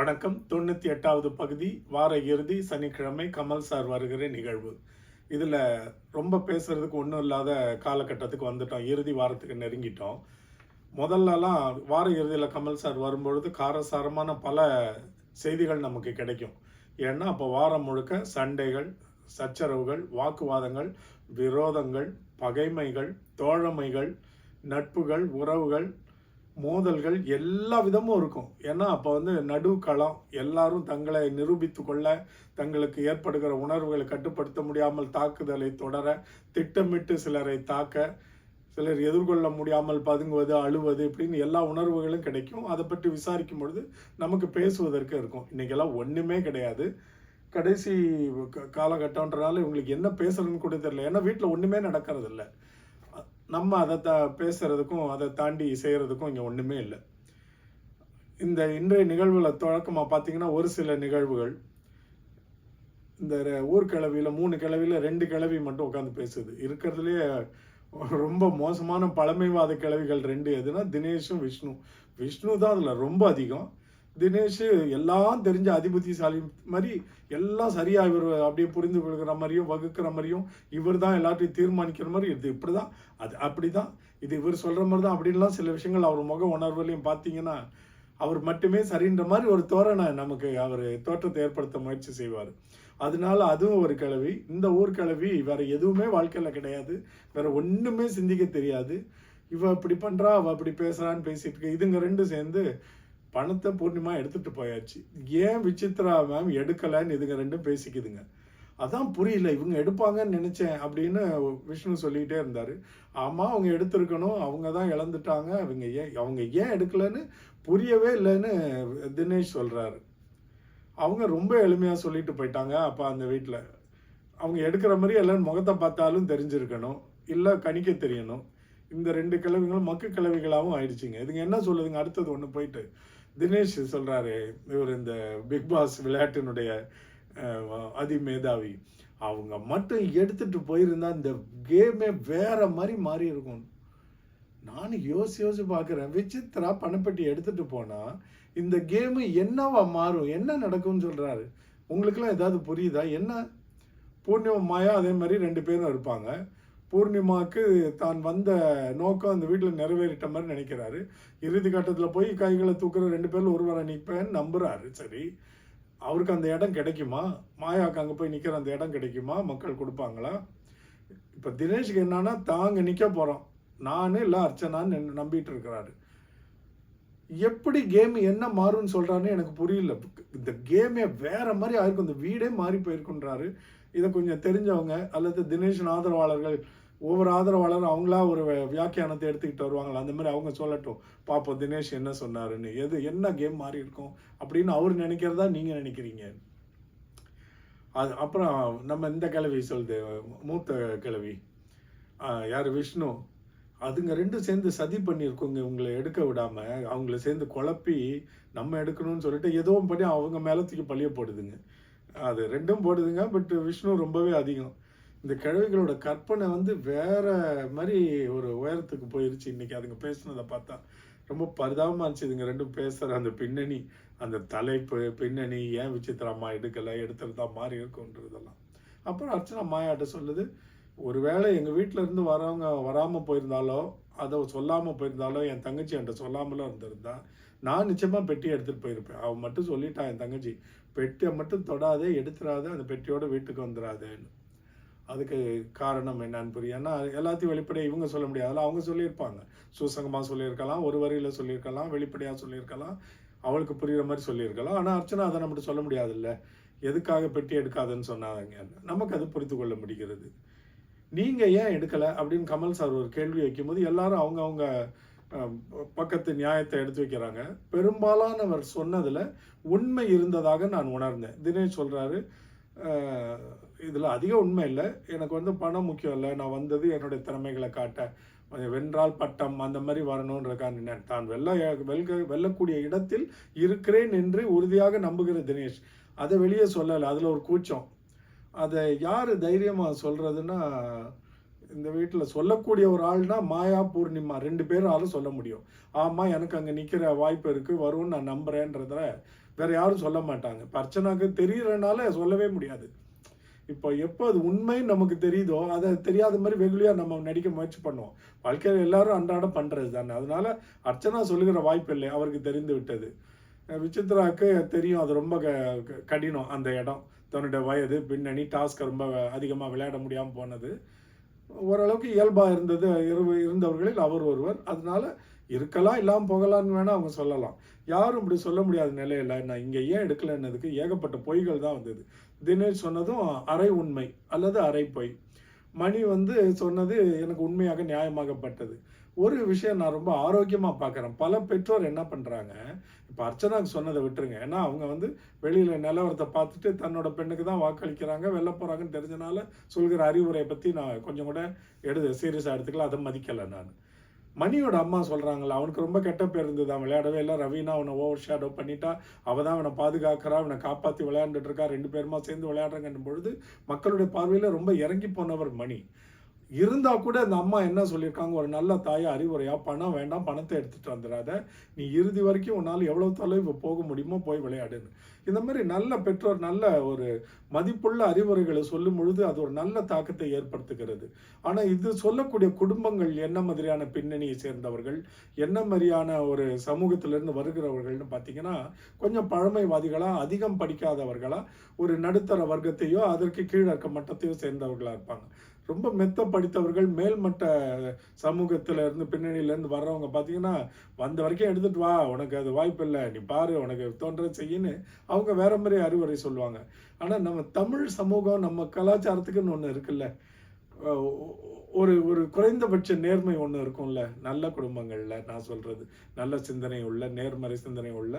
வணக்கம். தொண்ணூற்றி எட்டாவது பகுதி வார இறுதி சனிக்கிழமை கமல் சார் வருகிற நிகழ்வு. இதில் ரொம்ப பேசுகிறதுக்கு ஒன்றும் இல்லாத காலகட்டத்துக்கு வந்துட்டோம். இறுதி வாரத்துக்கு நெருங்கிட்டோம். முதல்லலாம் வார இறுதியில் கமல் சார் வரும்பொழுது காரசாரமான பல செய்திகள் நமக்கு கிடைக்கும். ஏன்னா அப்போ வாரம் முழுக்க சண்டைகள் சச்சரவுகள் வாக்குவாதங்கள் விரோதங்கள் பகைமைகள் தோழமைகள் நட்புகள் உறவுகள் மோதல்கள் எல்லா விதமும் இருக்கும். ஏன்னா அப்போ வந்து நடுக்களம் எல்லாரும் தங்களை நிரூபித்து கொள்ள தங்களுக்கு ஏற்படுகிற உணர்வுகளை கட்டுப்படுத்த முடியாமல் தாக்குதலை தொடர திட்டமிட்டு சிலரை தாக்க சிலர் எதிர்கொள்ள முடியாமல் பதுங்குவது அழுவது இப்படின்னு எல்லா உணர்வுகளும் கிடைக்கும். அதை பற்றி விசாரிக்கும் பொழுது நமக்கு பேசுவதற்கு இருக்கும். இன்றைக்கெல்லாம் ஒன்றுமே கிடையாது. கடைசி க- காலகட்டம்ன்றனால இவங்களுக்கு என்ன பேசுறதுன்னு கூட தெரியல. ஏன்னா வீட்டில் ஒன்றுமே நடக்கிறது நம்ம அதை த பேசுகிறதுக்கும் அதை தாண்டி செய்கிறதுக்கும் இங்கே ஒன்றுமே இல்லை. இந்த இன்றைய நிகழ்வுல தொடக்கமாக பார்த்தீங்கன்னா ஒரு சில நிகழ்வுகள். இந்த ரெ- ஊர் கிளவியில் மூணு கிளவியில் ரெண்டு கிளவி மட்டும் உட்காந்து பேசுது. இருக்கிறதுலே ரொம்ப மோசமான பழமைவாத கிளவிகள் ரெண்டு. எதுனா தினேஷும் விஷ்ணு. விஷ்ணு தான் அதில் ரொம்ப அதிகம். தினேஷ் எல்லாம் தெரிஞ்ச அதிபுத்திசாலி மாதிரி எல்லாம் சரியாக இவர் அப்படியே புரிந்து கொள்கிற மாதிரியும் வகுக்கிற மாதிரியும் இவர் தான் எல்லாத்தையும் தீர்மானிக்கிற மாதிரி இது இப்படி தான் அது அப்படி தான் இது இவர் சொல்கிற மாதிரி தான் அப்படின்லாம் சில விஷயங்கள் அவர் முக உணர்வுலையும் பார்த்தீங்கன்னா அவர் மட்டுமே சரின்ற மாதிரி ஒரு தோரணை நமக்கு அவர் தோற்றத்தை ஏற்படுத்த முயற்சி செய்வார். அதனால அதுவும் ஒரு கிழவி. இந்த ஊர் கிழவி வேற எதுவுமே வாழ்க்கையில் கிடையாது. வேற ஒன்றுமே சிந்திக்க தெரியாது. இவ இப்படி பண்ணுறா அவள் அப்படி பேசுகிறான்னு பேசிட்டு இருக்கு. இதுங்க ரெண்டும் சேர்ந்து பணத்தை பூர்ணிமா எடுத்துகிட்டு போயாச்சு. ஏன் விசித்ரா மேம் எடுக்கலைன்னு இதுங்க ரெண்டும் பேசிக்குதுங்க. அதான் புரியல இவங்க எடுப்பாங்கன்னு நினச்சேன் அப்படின்னு விஷ்ணு சொல்லிக்கிட்டே இருந்தார். ஆமாம் அவங்க எடுத்திருக்கணும் அவங்க தான் இழந்துட்டாங்க. அவங்க ஏன் அவங்க ஏன் எடுக்கலைன்னு புரியவே இல்லைன்னு தினேஷ் சொல்கிறாரு அவங்க ரொம்ப எளிமையாக சொல்லிட்டு போயிட்டாங்க அப்போ அந்த வீட்டில் அவங்க எடுக்கிற மாதிரி எல்லாரும் முகத்தை பார்த்தாலும் தெரிஞ்சிருக்கணும். இல்லை கணிக்க தெரியணும். இந்த ரெண்டு கிழவிகளும் மக்கு கிழவிகளாகவும் ஆயிடுச்சுங்க. இதுங்க என்ன சொல்லுதுங்க? அடுத்தது ஒன்று போயிட்டு. தினேஷ் சொல்கிறாரு இவர் இந்த பிக் பாஸ் விளையாட்டினுடைய அதிமேதாவி அவங்க மட்டும் எடுத்துட்டு போயிருந்தா இந்த கேமே வேற மாதிரி மாறி இருக்கும். நானும் யோசி யோசி பார்க்குறேன் விசித்ரா பணப்பெட்டி எடுத்துட்டு போனா இந்த கேமு என்னவா மாறும்? என்ன நடக்கும்னு சொல்றாரு. உங்களுக்குலாம் ஏதாவது புரியுதா? என்ன? பூர்ணிமா மாயா அதே மாதிரி ரெண்டு பேரும் இருப்பாங்க. பூர்ணிமாவுக்கு தான் வந்த நோக்கம் அந்த வீட்டில் நிறைவேறிட்ட மாதிரி நினைக்கிறாரு. இறுதி கட்டத்தில் போய் கைகளை தூக்குற ரெண்டு பேரில் ஒருவரை நிற்பேன்னு நம்புகிறாரு சரி அவருக்கு அந்த இடம் கிடைக்குமா? மாயாவுக்கு அங்கே போய் நிற்கிற அந்த இடம் கிடைக்குமா? மக்கள் கொடுப்பாங்களா? இப்போ தினேஷ்க்கு என்னன்னா தாங்க நிற்க போகிறோம் நான் இல்லை அர்ச்சனான்னு நம்பிட்டு இருக்கிறாரு. எப்படி கேம் என்ன மாறும்னு சொல்கிறாருன்னு எனக்கு புரியல. இந்த கேமே வேற மாதிரி ஆயிருக்கும். இந்த வீடே மாறி போயிருக்குன்றாரு. இதை கொஞ்சம் தெரிஞ்சவங்க அல்லது தினேஷன் ஆதரவாளர்கள் ஒவ்வொரு ஆதரவாளரும் அவங்களா ஒரு வியாக்கியானத்தை எடுத்துக்கிட்டு வருவாங்களா? அந்த மாதிரி அவங்க சொல்லட்டும். பாப்போம் தினேஷ் என்ன சொன்னாருன்னு. எது என்ன கேம் மாறி இருக்கும்? அப்படின்னு அவர் நினைக்கிறதா நீங்கள் நினைக்கிறீங்க? அது அப்புறம் நம்ம இந்த கிழவி சொல்லுது மூத்த கிழவி. யார்? விஷ்ணு. அதுங்க ரெண்டும் சேர்ந்து சதி பண்ணியிருக்கோங்க உங்களை எடுக்க விடாமல் அவங்கள சேர்ந்து குழப்பி நம்ம எடுக்கணும்னு சொல்லிட்டு எதுவும் பண்ணி அவங்க மேலத்துக்கு தூக்கி பழிய போடுதுங்க. அது ரெண்டும் போடுதுங்க பட் விஷ்ணு ரொம்பவே அதிகம். இந்த கிழவிகளோட கற்பனை வந்து வேற மாதிரி ஒரு உயரத்துக்கு போயிருச்சு. இன்னைக்கு அதுங்க பேசுனதை பார்த்தா ரொம்ப பரிதாபமாக இருந்துச்சு. இதுங்க ரெண்டும் பேசுகிற அந்த பின்னணி அந்த தலைப்பு பின்னணி ஏன் விசித்திரா எடுக்கலை எடுக்கல எடுத்துருந்தா மாறி இருக்குன்றதெல்லாம் அப்புறம் அர்ச்சனா மாயாட்ட சொல்லுது ஒருவேளை எங்கள் வீட்டில் இருந்து வரவங்க வராமல் போயிருந்தாலோ அதை சொல்லாமல் போயிருந்தாலோ என் தங்கச்சி என்கிட்ட சொல்லாமலோ இருந்திருந்தா நான் நிச்சயமாக பெட்டி எடுத்துகிட்டு போயிருப்பேன். அவன் மட்டும் சொல்லிட்டான் என் தங்கச்சி பெட்டியை மட்டும் தொடாதே எடுத்துடாதே அந்த பெட்டியோட வீட்டுக்கு வந்துடாதேன்னு. அதுக்கு காரணம் என்னன்னு புரியும் ஏன்னா எல்லாத்தையும் வெளிப்படையாக இவங்க சொல்ல முடியாது. அவங்க சொல்லியிருப்பாங்க. சூசங்கமாக சொல்லியிருக்கலாம் ஒரு வரியில சொல்லியிருக்கலாம் வெளிப்படையாக சொல்லியிருக்கலாம் அவளுக்கு புரிகிற மாதிரி சொல்லியிருக்கலாம். ஆனால் அர்ச்சனா அதை நம்மகிட்ட சொல்ல முடியாதுல்ல. எதுக்காக பெட்டி எடுக்காதுன்னு சொன்னாங்க? நமக்கு அது புரிந்து கொள்ள முடிகிறது. நீங்கள் ஏன் எடுக்கலை அப்படின்னு கமல் சார் ஒரு கேள்வி வைக்கும்போது எல்லாரும் அவங்க அவங்க பக்கத்து நியாயத்தை எடுத்து வைக்கிறாங்க. பெரும்பாலானவர் சொன்னதில் உண்மை இருந்ததாக நான் உணர்ந்தேன். தினேஷ் சொல்கிறாரு இதில் அதிக உண்மை இல்லை. எனக்கு வந்து பணம் முக்கியம் இல்லை. நான் வந்தது என்னுடைய திறமைகளை காட்ட கொஞ்சம் வென்றால் பட்டம் அந்த மாதிரி வரணுன்றக்காக நான் தான் வெல்ல வெல்க வெல்லக்கூடிய இடத்தில் இருக்கிறேன் என்று உறுதியாக நம்புகிற தினேஷ். அதை வெளியே சொல்லலை. அதில் ஒரு கூச்சம். அதை யார் தைரியமாக சொல்கிறதுன்னா இந்த வீட்டில் சொல்லக்கூடிய ஒரு ஆள்னா மாயா பூர்ணிமா ரெண்டு பேராலும் சொல்ல முடியும். ஆமாம் எனக்கு அங்கே நிற்கிற வாய்ப்பு இருக்குது வரும்னு நான் நம்புகிறேன்றத வேறு யாரும் சொல்ல மாட்டாங்க. பர்ச்சனாக்கு அர்ச்சனாக்கு தெரியறனால சொல்லவே முடியாது. இப்போ எப்போ அது உண்மை நமக்கு தெரியுதோ அதை தெரியாத மாதிரி வெகுளியாக நம்ம நடிக்க முயற்சி பண்ணுவோம். வாழ்க்கையில் எல்லாரும் அன்றாடம் பண்ணுறது தானே. அதனால அர்ச்சனா சொல்லுகிற வாய்ப்பு இல்லை. அவருக்கு தெரிந்து விட்டது. விசித்ராவுக்கு தெரியும் அது ரொம்ப க- க- கடினம் அந்த இடம். தன்னுடைய வயது பின்னணி டாஸ்க் ரொம்ப அதிகமாக விளையாட முடியாமல் போனது. ஓரளவுக்கு இயல்பாக இருந்தது இருந்தவர்களில் அவர் ஒருவர். அதனால இருக்கலாம் இல்லாமல் போகலான்னு வேணால் அவங்க சொல்லலாம். யாரும் இப்படி சொல்ல முடியாத நிலையில் நான் இங்கே ஏன் எடுக்கலைன்னதுக்கு ஏகப்பட்ட பொய்கள் தான் வந்தது. தினேஷ் சொன்னதும் அரை உண்மை அல்லது அரை பொய். மணி வந்து சொன்னது எனக்கு உண்மையாக நியாயமாகப்பட்டது. ஒரு விஷயம் நான் ரொம்ப ஆரோக்கியமாக பார்க்குறேன் பல பெற்றோர் என்ன பண்ணுறாங்க இப்போ அர்ச்சனாக்கு சொன்னதை விட்டுருங்க. ஏன்னா அவங்க வந்து வெளியில் நிலவரத்தை பார்த்துட்டு தன்னோட பெண்ணுக்கு தான் வாக்களிக்கிறாங்க வெளில போகிறாங்கன்னு தெரிஞ்சனால சொல்கிற அறிவுரையை பற்றி நான் கொஞ்சம் கூட எடுத்து சீரியஸாக எடுத்துக்கல அதை மதிக்கலை நான். மணியோட அம்மா சொல்கிறாங்களா அவனுக்கு ரொம்ப கெட்ட பேர் இருந்தது. அவன் விளையாடவே இல்லை. ரவீனா அவனை ஓவர் ஷேடோ பண்ணிட்டா அவள் தான் அவனை பாதுகாக்கிறா அவனை காப்பாற்றி விளையாண்டுட்டு இருக்கா ரெண்டு பேருமா சேர்ந்து விளையாடுறாங்கன்னும் பொழுது மக்களுடைய பார்வையில் ரொம்ப இறங்கி போனவர் மணி. இருந்தால் கூட அந்த அம்மா என்ன சொல்லியிருக்காங்க? ஒரு நல்ல தாயை அறிவுரையாக பணம் வேண்டாம் பணத்தை எடுத்துகிட்டு வந்துடாத. நீ இறுதி வரைக்கும் உன்னால் எவ்வளோ தொலைவு போக முடியுமோ போய் விளையாடுன்னு. இந்த மாதிரி நல்ல பெற்றோர் நல்ல ஒரு மதிப்புள்ள அறிவுரைகளை சொல்லும் பொழுது அது ஒரு நல்ல தாக்கத்தை ஏற்படுத்துகிறது. ஆனால் இது சொல்லக்கூடிய குடும்பங்கள் என்ன மாதிரியான பின்னணியை சேர்ந்தவர்கள் என்ன மாதிரியான ஒரு சமூகத்திலிருந்து வருகிறவர்கள்னு பார்த்தீங்கன்னா கொஞ்சம் பழமைவாதிகளாக அதிகம் படிக்காதவர்களாக ஒரு நடுத்தர வர்க்கத்தையோ அதற்கு கீழே இருக்க மட்டத்தையோ சேர்ந்தவர்களாக இருப்பாங்க. ரொம்ப மெத்த படித்தவர்கள் மேல்மட்ட சமூகத்தில் இருந்து பின்னணியிலேருந்து வர்றவங்க பார்த்தீங்கன்னா வந்த வரைக்கும் எடுத்துட்டு வா உனக்கு அது வாய்ப்பு இல்லை நீ பாரு உனக்கு தோன்ற செய்யின்னு அவங்க வேற மாதிரி அறிவுரை சொல்லுவாங்க. ஆனால் நம்ம தமிழ் சமூகம் நம்ம கலாச்சாரத்துக்குன்னு ஒன்று இருக்குல்ல. ஒரு ஒரு குறைந்தபட்ச நேர்மை ஒன்று இருக்கும்ல நல்ல குடும்பங்களில் நான் சொல்கிறது நல்ல சிந்தனை உள்ள நேர்மறை சிந்தனை உள்ள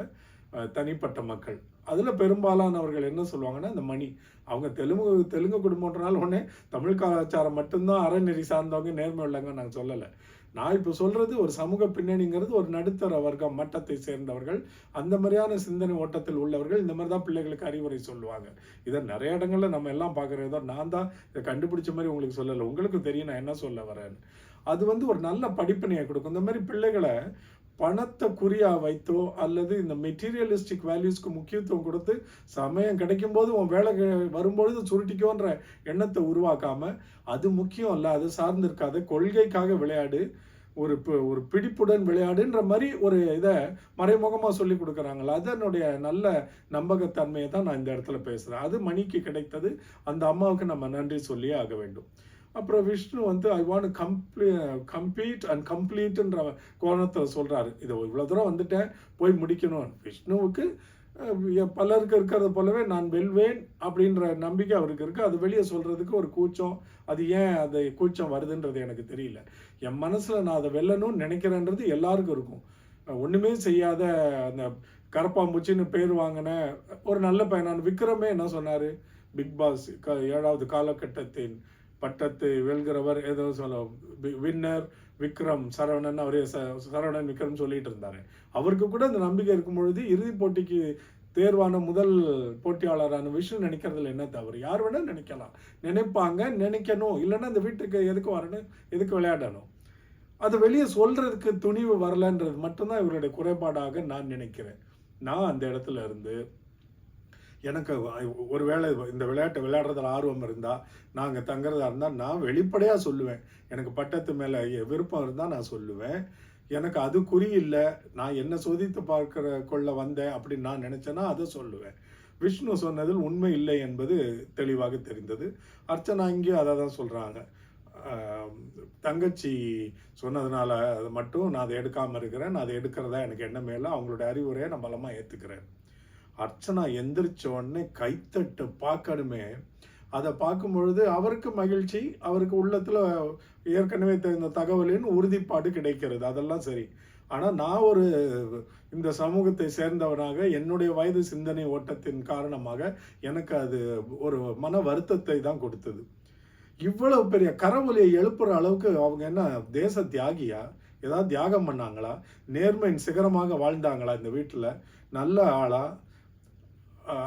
தனிப்பட்ட மக்கள். அதில் பெரும்பாலானவர்கள் என்ன சொல்லுவாங்கன்னா இந்த மணி. அவங்க தெலுங்கு தெலுங்கு குடும்பம்ன்றனால உடனே தமிழ் கலாச்சாரம் மட்டும்தான் அறநெறி சார்ந்தவங்க நேர்மை உள்ளவங்க நாங்கள் சொல்லலை. நான் இப்போ சொல்கிறது ஒரு சமூக பின்னணிங்கிறது ஒரு நடுத்தர வர்க்கம் மட்டத்தை சேர்ந்தவர்கள் அந்த மாதிரியான சிந்தனை ஓட்டத்தில் உள்ளவர்கள் இந்த மாதிரி தான் பிள்ளைகளுக்கு அறிவுரை சொல்லுவாங்க. இதை நிறைய இடங்களில் நம்ம எல்லாம் பார்க்குறதோ நான் தான் இதை கண்டுபிடிச்ச மாதிரி உங்களுக்கு சொல்லலை. உங்களுக்கு தெரியும் நான் என்ன சொல்ல வரேன்னு. அது வந்து ஒரு நல்ல படிப்பினையை கொடுக்கும். இந்த மாதிரி பிள்ளைகளை பணத்தை குறியா வைத்தோ அல்லது இந்த மெட்டீரியலிஸ்டிக் வேல்யூஸ்க்கு முக்கியத்துவம் கொடுத்து சமயம் கிடைக்கும் போது உன் வேலை வரும்பொழுது சுருட்டிக்கோன்ற எண்ணத்தை உருவாக்காமல் அது முக்கியம் அல்ல அது சார்ந்து இருக்காது கொள்கைக்காக விளையாடு ஒரு ஒரு பிடிப்புடன் விளையாடுன்ற மாதிரி ஒரு இதை மறைமுகமாக சொல்லி கொடுக்குறாங்களா அதனுடைய நல்ல நம்பகத்தன்மையை தான் நான் இந்த இடத்துல பேசுகிறேன் அது மணிக்கு கிடைத்தது. அந்த அம்மாவுக்கு நம்ம நன்றி சொல்லியே ஆக வேண்டும். அப்புறம் விஷ்ணு வந்து I want comple complete and கம்ப்ளீட்டுன்ற கோணத்தில் சொல்கிறாரு இதை இவ்வளோ தூரம் வந்துட்டேன் போய் முடிக்கணும். விஷ்ணுவுக்கு எ- பலருக்கு இருக்கிறது போலவே நான் வெல்வேன் அப்படின்ற நம்பிக்கை அவருக்கு இருக்குது அது வெளியே சொல்கிறதுக்கு ஒரு கூச்சம். அது ஏன் அது கூச்சம் வருதுன்றது எனக்கு தெரியல. என் மனசில் நான் அதை வெல்லணும்னு நினைக்கிறேன்றது எல்லாருக்கும் இருக்கும். ஒன்றுமே செய்யாத அந்த கரப்பாம்பூச்சின்னு பேர் வாங்கின ஒரு நல்ல பையனான விக்ரமே என்ன சொன்னார்? பிக் பாஸ் க- ஏழாவது காலகட்டத்தின் பட்டத்து வெல்கிறவர் ஏதோ சொல்ல வின்னர் விக்ரம் சரவணன் அவரே ச- சரவணன் விக்ரம் சொல்லிட்டு இருந்தார். அவருக்கு கூட அந்த நம்பிக்கை இருக்கும் பொழுது இறுதிப் போட்டிக்கு தேர்வான முதல் போட்டியாளரான விஷ்ணு நினைக்கிறதுல என்ன தவறு? யார் வேணால் நினைக்கலாம். நினைப்பாங்க நினைக்கணும். இல்லைன்னா அந்த வீட்டுக்கு எதுக்கு வரணும் எதுக்கு விளையாடணும்? அதை வெளியே சொல்கிறதுக்கு துணிவு வரலன்றது மட்டும்தான் இவருடைய குறைபாடாக நான் நினைக்கிறேன். நான் அந்த இடத்துல இருந்து எனக்கு ஒருவேளை இந்த விளையாட்டை விளையாடுறதுல ஆர்வம் இருந்தால் நாங்கள் தங்குறதா இருந்தால் நான் வெளிப்படையாக சொல்லுவேன். எனக்கு பட்டத்து மேலே விருப்பம் இருந்தால் நான் சொல்லுவேன். எனக்கு அது குறி இல்லை நான் என்ன சோதித்து பார்க்கிற கொள்ள வந்தேன் அப்படின்னு நான் நினச்சேன்னா அதை சொல்லுவேன். விஷ்ணு சொன்னதில் உண்மை இல்லை என்பது தெளிவாக தெரிந்தது. அர்ச்சனா இங்கேயும் அதை தான் சொல்கிறாங்க தங்கச்சி சொன்னதுனால மட்டும் நான் அதை எடுக்காமல் இருக்கிறேன். நான் அதை எடுக்கிறதா எனக்கு எண்ணமே இல்லை. அவங்களோட அறிவுரையை நான் பலமாக ஏற்றுக்கிறேன் அர்ச்சனா எந்திரிச்ச உடனே கைத்தட்டு பார்க்கணுமே. அதை பார்க்கும் பொழுது அவருக்கு மகிழ்ச்சி அவருக்கு உள்ளத்தில் ஏற்கனவே தெரிந்த தகவலின் உறுதிப்பாடு கிடைக்கிறது. அதெல்லாம் சரி. ஆனால் நான் ஒரு இந்த சமூகத்தை சேர்ந்தவனாக என்னுடைய வயது சிந்தனை ஓட்டத்தின் காரணமாக எனக்கு அது ஒரு மன வருத்தத்தை தான் கொடுத்தது. இவ்வளவு பெரிய கரவொலியை எழுப்புற அளவுக்கு அவங்க என்ன தேச தியாகியா? ஏதாவது தியாகம் பண்ணாங்களா? நேர்மையின் சிகரமாக வாழ்ந்தாங்களா இந்த வீட்டில்? நல்ல ஆளா?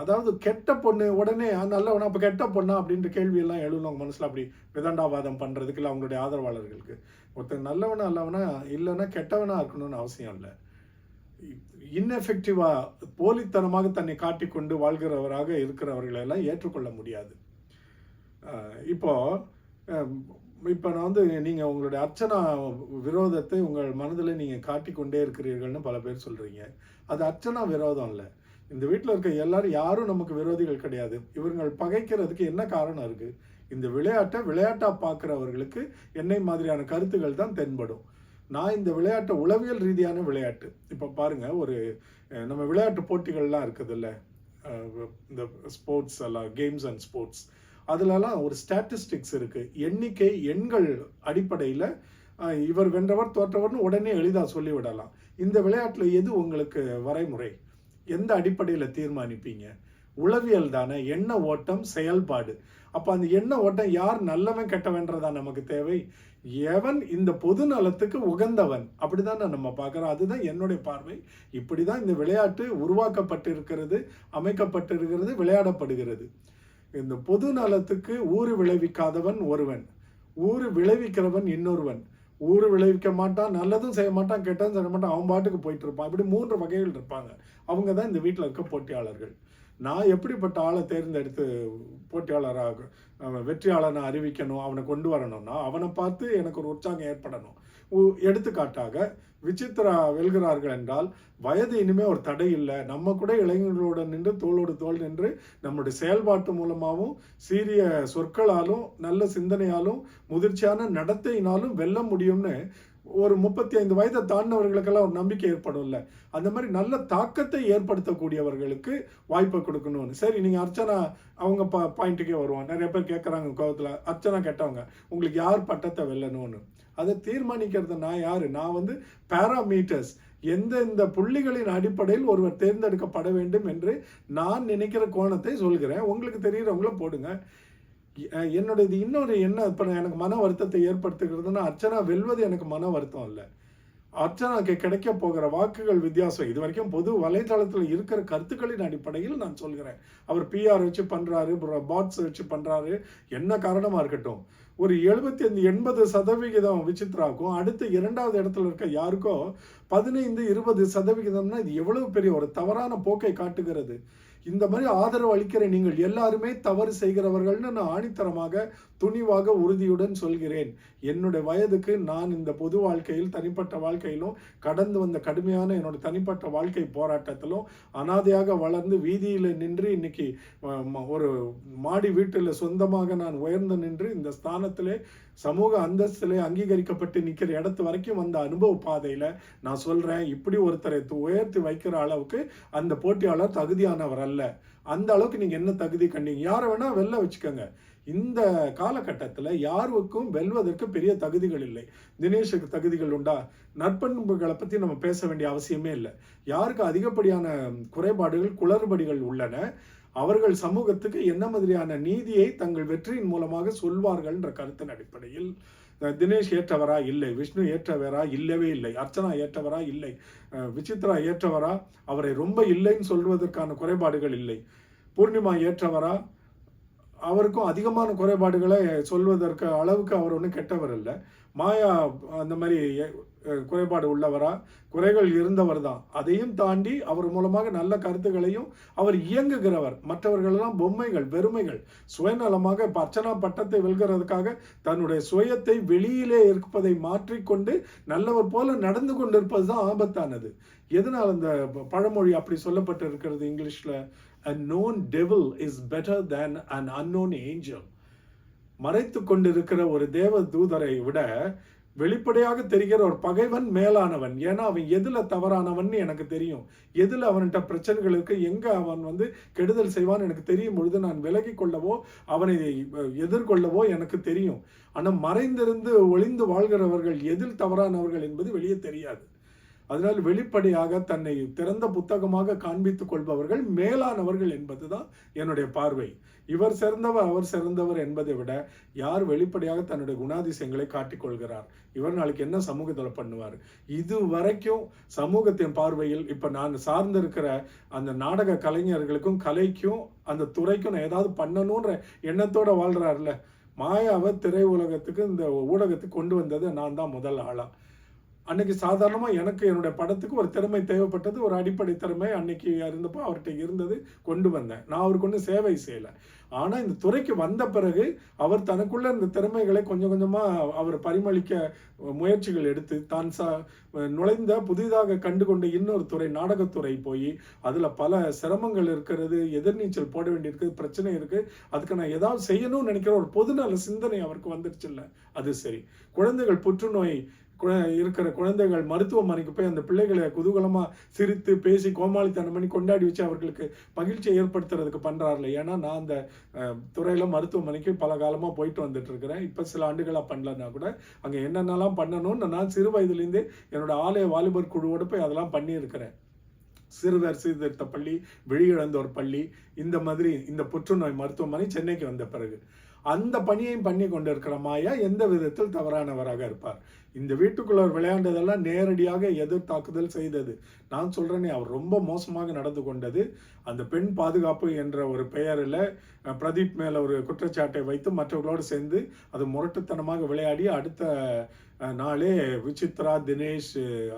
அதாவது கெட்ட பொண்ணு உடனே நல்லவனா அப்போ கெட்ட பொண்ணா? அப்படின்ற கேள்வியெல்லாம் எழுதுனவங்க மனசில் அப்படி விதண்டாவாதம் பண்ணுறதுக்கு இல்லை அவங்களுடைய ஆதரவாளர்களுக்கு. ஒருத்தர் நல்லவனா அல்லவனா இல்லைன்னா கெட்டவனா இருக்கணும்னு அவசியம் இல்லை. இன்எஃபெக்டிவாக போலித்தனமாக தன்னை காட்டிக்கொண்டு வாழ்கிறவராக இருக்கிறவர்களை எல்லாம் ஏற்றுக்கொள்ள முடியாது. இப்போது இப்போ நான் வந்து நீங்கள் உங்களுடைய அர்ச்சனா விரோதத்தை உங்கள் மனதில் நீங்கள் காட்டிக்கொண்டே இருக்கிறீர்கள்னு பல பேர் சொல்கிறீங்க அது அர்ச்சனா விரோதம் இல்லை. இந்த வீட்டில் இருக்க எல்லாரும் யாரும் நமக்கு விரோதிகள் கிடையாது. இவர்கள் பகைக்கிறதுக்கு என்ன காரணம் இருக்குது இந்த விளையாட்டை விளையாட்டாக பார்க்குறவர்களுக்கு என்னை மாதிரியான கருத்துக்கள் தான் தென்படும். நான் இந்த விளையாட்டை உளவியல் ரீதியான விளையாட்டு. இப்போ பாருங்க ஒரு நம்ம விளையாட்டு போட்டிகள்லாம் இருக்குதுல்ல இந்த ஸ்போர்ட்ஸ் எல்லாம் கேம்ஸ் அண்ட் ஸ்போர்ட்ஸ். அதுலலாம் ஒரு ஸ்டாட்டிஸ்டிக்ஸ் இருக்குது எண்ணிக்கை எண்கள் அடிப்படையில் இவர் வென்றவர் தோற்றவர்னு உடனே எளிதாக சொல்லிவிடலாம். இந்த விளையாட்டில் எது உங்களுக்கு வரைமுறை? எந்த அடிப்படையில் தீர்மானிப்பீங்க? உளவியல் தானே எண்ண ஓட்டம் செயல்பாடு. அப்போ அந்த எண்ண ஓட்டம் யார் நல்லவன் கெட்டவன்றதா நமக்கு தேவை? எவன் இந்த பொது நலத்துக்கு உகந்தவன்? அப்படிதான் நம்ம பார்க்குறோம். அதுதான் என்னுடைய பார்வை. இப்படி தான் இந்த விளையாட்டு உருவாக்கப்பட்டிருக்கிறது அமைக்கப்பட்டிருக்கிறது விளையாடப்படுகிறது. இந்த பொது நலத்துக்கு ஊறு விளைவிக்காதவன் ஒருவன். ஊறு விளைவிக்கிறவன் இன்னொருவன். ஊறு விளைவிக்க மாட்டான் நல்லதும் செய்ய மாட்டான் கெட்டதும் செய்ய மாட்டான் அவன் பாட்டுக்கு போயிட்டு இருப்பான். இப்படி மூன்று வகைகள் இருப்பாங்க. அவங்க தான் இந்த வீட்டில் இருக்க போட்டியாளர்கள். நான் எப்படிப்பட்ட ஆளை தேர்ந்தெடுத்து போட்டியாளராக வெற்றியாளனை அறிவிக்கணும் அவனை கொண்டு வரணும்னா அவனை பார்த்து எனக்கு ஒரு உற்சாகம் ஏற்படணும். எடுத்துக்காட்டாக விசித்ரா வெல்கிறார்கள் என்றால் வயது இனிமே ஒரு தடை இல்லை. நம்ம கூட இளைஞர்களோட நின்று தோளோடு தோல் நின்று நம்முடைய செயல்பாட்டு மூலமாகவும் சீரிய சொற்களாலும் நல்ல சிந்தனையாலும் முதிர்ச்சியான நடத்தையினாலும் வெல்ல முடியும்னு ஒரு முப்பத்தி ஐந்து வயதை தாண்டினவர்களுக்கெல்லாம் ஒரு நம்பிக்கை ஏற்படும்ல அந்த மாதிரி நல்ல தாக்கத்தை ஏற்படுத்தக்கூடியவர்களுக்கு வாய்ப்பை கொடுக்கணும்னு. சரி நீங்கள் அர்ச்சனா அவங்க பா பாயிண்ட்டுக்கே வருவாங்க. நிறைய பேர் கேட்குறாங்க கோபத்தில் அர்ச்சனா கேட்டவங்க உங்களுக்கு யார் பட்டத்தை வெல்லணும்னு? அதை தீர்மானிக்கிறது நான் யார்? நான் வந்து பேராமீட்டர்ஸ் எந்த இந்த புள்ளிகளின் அடிப்படையில் ஒருவர் தேர்ந்தெடுக்கப்பட வேண்டும் என்று நான் நினைக்கிற கோணத்தை சொல்கிறேன். உங்களுக்கு தெரிகிறவங்கள போடுங்க. என்னுடைய இது இன்னொரு என்ன இப்போ எனக்கு மன வருத்தத்தை ஏற்படுத்துகிறதுனா அர்ச்சனா வெல்வது எனக்கு மன வருத்தம் இல்லை. அர்ச்சனாக்கு கிடைக்க போகிற வாக்குகள் வித்தியாசம். இது வரைக்கும் பொது வலைதளத்தில் இருக்கிற கருத்துக்களின் அடிப்படையில் நான் சொல்கிறேன். அவர் பிஆர் வச்சு பண்ணுறாரு பாட்ஸ் வச்சு பண்ணுறாரு என்ன காரணமாக இருக்கட்டும்? ஒரு எழுபத்தி அஞ்சு எண்பது சதவிகிதம் விசித்ராக்கும் அடுத்து இரண்டாவது இடத்துல இருக்க யாருக்கோ பதினைந்து இருபது சதவிகிதம்னா இது எவ்வளவு பெரிய ஒரு தவறான போக்கை காட்டுகிறது. இந்த மாதிரி ஆதரவு அளிக்கிற நீங்கள் எல்லாருமே தவறு செய்கிறவர்கள்னு நான் ஆணித்தரமாக துணிவாக உறுதியுடன் சொல்கிறேன். என்னுடைய வயதுக்கு நான் இந்த பொது வாழ்க்கையில் தனிப்பட்ட வாழ்க்கையிலும் கடந்து வந்த கடுமையான என்னோட தனிப்பட்ட வாழ்க்கை போராட்டத்திலும் அனாதையாக வளர்ந்து வீதியில் நின்று இன்னைக்கு ஒரு மாடி வீட்டில் சொந்தமாக நான் உயர்ந்து நின்று இந்த ஸ்தானத்திலே சமூக அந்தஸ்திலே அங்கீகரிக்கப்பட்டு நிற்கிற இடத்து வரைக்கும் வந்த அனுபவ பாதையில் நான் சொல்கிறேன் இப்படி ஒருத்தரை உயர்த்தி வைக்கிற அளவுக்கு அந்த போட்டியாளர் தகுதியானவர் அல்ல. அந்த அளவுக்கு நீங்கள் என்ன தகுதி கண்டீங்க? யாரை வேணால் வெளில வச்சுக்கோங்க. இந்த காலகட்டத்தில் யாருக்கும் வெல்வதற்கு பெரிய தகுதிகள் இல்லை. தினேஷுக்கு தகுதிகள் உண்டா? நற்பண்புகளை பற்றி நம்ம பேச வேண்டிய அவசியமே இல்லை. யாருக்கு அதிகப்படியான குறைபாடுகள் குளறுபடிகள் உள்ளன அவர்கள் சமூகத்துக்கு என்ன மாதிரியான நீதியை தங்கள் வெற்றியின் மூலமாக சொல்வார்கள்ன்ற கருத்தின் அடிப்படையில் தினேஷ் ஏற்றவரா இல்லை விஷ்ணு ஏற்றவரா இல்லவே இல்லை அர்ச்சனா ஏற்றவரா இல்லை அஹ், விசித்ரா ஏற்றவரா அவரை ரொம்ப இல்லைன்னு சொல்வதற்கான குறைபாடுகள் இல்லை. பூர்ணிமா ஏற்றவரா அவருக்கும் அதிகமான குறைபாடுகளை சொல்வதற்கு அளவுக்கு அவர் ஒன்றும் கெட்டவர் இல்லை மாயா அந்த மாதிரி குறைபாடு உள்ளவரா? குறைகள் இருந்தவர் தான். அதையும் தாண்டி அவர் மூலமாக நல்ல கருத்துக்களையும் அவர் இயங்குகிறவர். மற்றவர்களெல்லாம் பொம்மைகள் வெறுமைகள். சுயநலமாக இப்ப அர்ச்சனா பட்டத்தை வெல்கிறதுக்காக தன்னுடைய சுயத்தை வெளியிலே இருப்பதை மாற்றிக்கொண்டு நல்லவர் போல நடந்து கொண்டிருப்பது தான் ஆபத்தானது. எதனால் அந்த பழமொழி அப்படி சொல்லப்பட்டு இருக்கிறது இங்கிலீஷில்? A known devil is better than an unknown angel. மறைத்து கொண்டிருக்கிற ஒரு தேவ தூதரை விட வெளிப்படையாக தெரிகிற ஒரு பகைவன் மேலானவன். ஏன்னா அவன் எதுல தவறானவன் எனக்கு தெரியும். எதுல அவன்கிட்ட பிரச்சனைகள் இருக்கு எங்க அவன் வந்து கெடுதல் செய்வான் எனக்கு தெரியும் பொழுது நான் விலகி கொள்ளவோ அவனை எதிர்கொள்ளவோ எனக்கு தெரியும். ஆனா மறைந்திருந்து ஒளிந்து வாழ்கிறவர்கள் எதில் தவறானவர்கள் என்பது வெளியே தெரியாது. அதனால் வெளிப்படையாக தன்னை திறந்த புத்தகமாக காண்பித்துக் கொள்பவர்கள் மேலானவர்கள் என்பதுதான் என்னுடைய பார்வை. இவர் சிறந்தவர் அவர் சிறந்தவர் என்பதை விட யார் வெளிப்படையாக தன்னுடைய குணாதிசயங்களை காட்டிக் கொள்கிறார்? இவர் நாளைக்கு என்ன சமூகத்தில் பண்ணுவார்? இது வரைக்கும் சமூகத்தின் பார்வையில் இப்போ நான் சார்ந்திருக்கிற அந்த நாடக கலைஞர்களுக்கும் கலைக்கும் அந்த துறைக்கும் நான் ஏதாவது பண்ணணுன்ற எண்ணத்தோட வாழ்கிறார்ல மாயாவை திரை உலகத்துக்கு இந்த ஊடகத்துக்கு கொண்டு வந்தது நான் தான் முதல் ஆளாக அன்னைக்கு சாதாரணமாக எனக்கு என்னுடைய படத்துக்கு ஒரு திறமை தேவைப்பட்டது ஒரு அடிப்படை திறமை அன்னைக்கு இருந்தப்போ அவர்கிட்ட இருந்தது கொண்டு வந்தேன். நான் அவருக்கு ஒன்றும் சேவை செய்யல. ஆனால் இந்த துறைக்கு வந்த பிறகு அவர் தனக்குள்ள இந்த திறமைகளை கொஞ்சம் கொஞ்சமாக அவர் பரிமளிக்க முயற்சிகள் எடுத்து தான் சா நுழைந்த புதிதாக கண்டுகொண்ட இன்னொரு துறை நாடகத்துறை போய் அதில் பல சிரமங்கள் இருக்கிறது எதிர்நீச்சல் போட வேண்டியிருக்கு பிரச்சனை இருக்குது அதுக்கு நான் ஏதாவது செய்யணும்னு நினைக்கிற ஒரு பொதுநல சிந்தனை அவருக்கு வந்துருச்சு இல்லை அது சரி. குழந்தைகள் புற்றுநோய் இருக்கிற குழந்தைகள் மருத்துவமனைக்கு போய் அந்த பிள்ளைகளை குதூகலமாக சிரித்து பேசி கோமாளித்தனம் பண்ணி கொண்டாடி வச்சு அவர்களுக்கு மகிழ்ச்சியை ஏற்படுத்துறதுக்கு பண்ணுறாருல ஏன்னா நான் அந்த துறையில் மருத்துவமனைக்கு பல காலமாக போயிட்டு வந்துட்டு இருக்கிறேன் சில ஆண்டுகளாக பண்ணலன்னா கூட அங்கே என்னென்னலாம் பண்ணணும்னு நான் சிறு வயதிலேருந்தே என்னோட ஆலய வாலிபர் குழுவோடு போய் அதெல்லாம் பண்ணியிருக்கிறேன். சிறுவர் சீர்திருத்த பள்ளி விழியிழந்தோர் பள்ளி இந்த மாதிரி இந்த புற்றுநோய் மருத்துவமனை சென்னைக்கு வந்த பிறகு. அந்த பணியையும் பண்ணி கொண்டிருக்கிற மாயா எந்த விதத்தில் தவறானவராக இருப்பார்? இந்த வீட்டுக்குள்ளவர் விளையாண்டதெல்லாம் நேரடியாக எதிர் தாக்குதல் செய்தது. நான் சொல்கிறேனே அவர் ரொம்ப மோசமாக நடந்து கொண்டது. அந்த பெண் பாதுகாப்பு என்ற ஒரு பெயரில் பிரதீப் மேலே ஒரு குற்றச்சாட்டை வைத்து மற்றவர்களோடு சேர்ந்து அது முரட்டுத்தனமாக விளையாடி அடுத்த நாளே விசித்ரா தினேஷ்